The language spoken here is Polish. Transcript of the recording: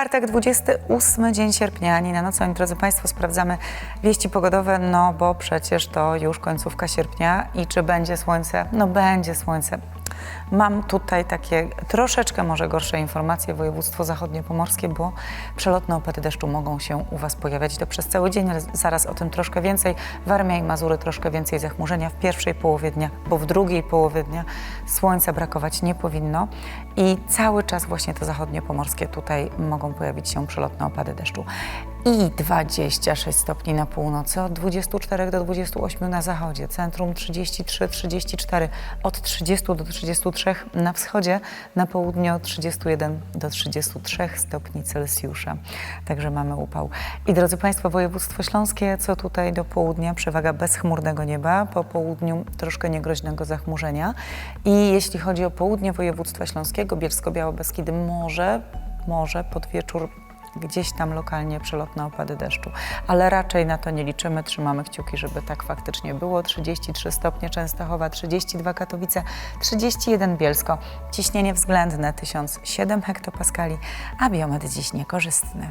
czwartek, 28 dzień sierpnia, ani na noc, ani drodzy Państwo, sprawdzamy wieści pogodowe, no bo przecież to już końcówka sierpnia i czy będzie słońce? No będzie słońce. Mam tutaj takie troszeczkę może gorsze informacje, województwo zachodniopomorskie, bo przelotne opady deszczu mogą się u Was pojawiać to przez cały dzień, ale zaraz o tym troszkę więcej. Warmia i Mazury troszkę więcej zachmurzenia w pierwszej połowie dnia, bo w drugiej połowie dnia słońca brakować nie powinno i cały czas właśnie to zachodniopomorskie tutaj mogą pojawić się przelotne opady deszczu. I 26 stopni na północy, od 24 do 28 na zachodzie, centrum 33-34, od 30 do 33 na wschodzie, na południu od 31 do 33 stopni Celsjusza. Także mamy upał. I drodzy Państwo, województwo śląskie, co tutaj do południa, przewaga bezchmurnego nieba, po południu troszkę niegroźnego zachmurzenia. I jeśli chodzi o południe województwa śląskiego, Bielsko-Białe-Beskidy, może, może pod wieczór gdzieś tam lokalnie przelotne opady deszczu, ale raczej na to nie liczymy, trzymamy kciuki, żeby tak faktycznie było. 33 stopnie Częstochowa, 32 Katowice, 31 Bielsko, ciśnienie względne 1007 hektopaskali, a biometr dziś niekorzystny.